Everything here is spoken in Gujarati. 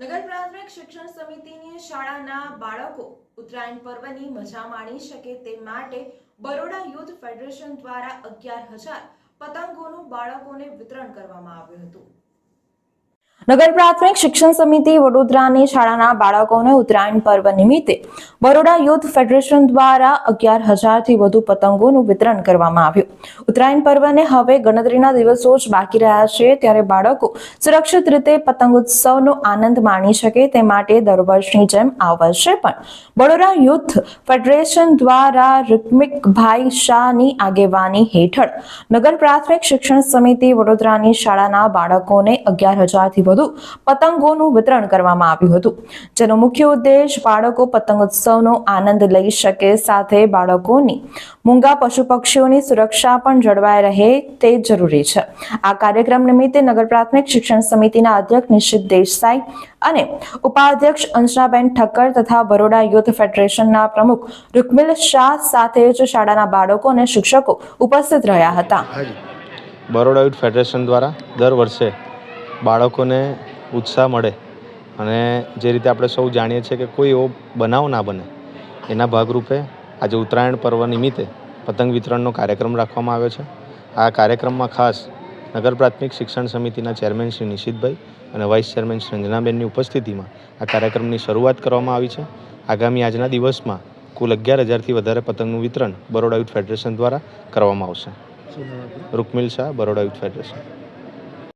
નગર પ્રાથમિક શિક્ષણ સમિતિની શાળાના બાળકો ઉત્તરાયણ પર્વની મજા માણી શકે તે માટે બરોડા યુથ ફેડરેશન દ્વારા અગિયાર હજાર પતંગોનું બાળકોને વિતરણ કરવામાં આવ્યું હતું. નગર પ્રાથમિક શિક્ષણ સમિતિ વડોદરાની શાળાના બાળકોને ઉત્તરાયણ પર્વ નિમિત્તે બરોડા યુથ ફેડરેશન દ્વારા અગિયાર હજારથી વધુ પતંગોનું વિતરણ કરવામાં આવ્યું. ઉત્તરાયણ પર્વને હવે ગણતરીના દિવસો જ બાકી રહ્યા છે, ત્યારે બાળકો સુરક્ષિત રીતે પતંગોત્સવનો આનંદ માણી શકે તે માટે દર વર્ષની જેમ આ વર્ષે પણ બરોડા યુથ ફેડરેશન દ્વારા ઋત્મિકભાઈ શાહની આગેવાની હેઠળ નગર પ્રાથમિક શિક્ષણ સમિતિ વડોદરાની શાળાના બાળકોને અગિયાર હજારથી વધુ પતંગોનું વિતરણ કરવામાં આવ્યું હતું. જેનો મુખ્ય ઉદ્દેશ બાળકો પતંગોત્સવનો આનંદ લઈ શકે, સાથે બાળકોની મૂંગા પશુ પક્ષીઓની સુરક્ષા પણ જળવાઈ રહે તે જરૂરી છે. આ કાર્યક્રમ નિમિત્તે નગર પ્રાથમિક શિક્ષણ સમિતિના અધ્યક્ષ નિશ્ચિત દેસાઈ અને ઉપાધ્યક્ષ અંશનાબેન ઠક્કર તથા બરોડા યુથ ફેડરેશનના પ્રમુખ રૂકમિલ શાહ સાથે જ શાળાના બાળકો અને શિક્ષકો ઉપસ્થિત રહ્યા હતા. બરોડા યુથ ફેડરેશન દ્વારા દર વર્ષે બાળકોને ઉત્સાહ મળે અને જે રીતે આપણે સૌ જાણીએ છીએ કે કોઈ એવો બનાવ ના બને એના ભાગરૂપે આજે ઉત્તરાયણ પર્વ નિમિત્તે પતંગ વિતરણનો કાર્યક્રમ રાખવામાં આવ્યો છે. આ કાર્યક્રમમાં ખાસ નગર પ્રાથમિક શિક્ષણ સમિતિના ચેરમેન શ્રી નિશિતભાઈ અને વાઇસ ચેરમેન શ્રી અંજનાબેનની ઉપસ્થિતિમાં આ કાર્યક્રમની શરૂઆત કરવામાં આવી છે. આગામી આજના દિવસમાં કુલ અગિયાર હજારથી વધારે પતંગનું વિતરણ બરોડા યુથ ફેડરેશન દ્વારા કરવામાં આવશે. Rukmil Shah Baroda youth federation.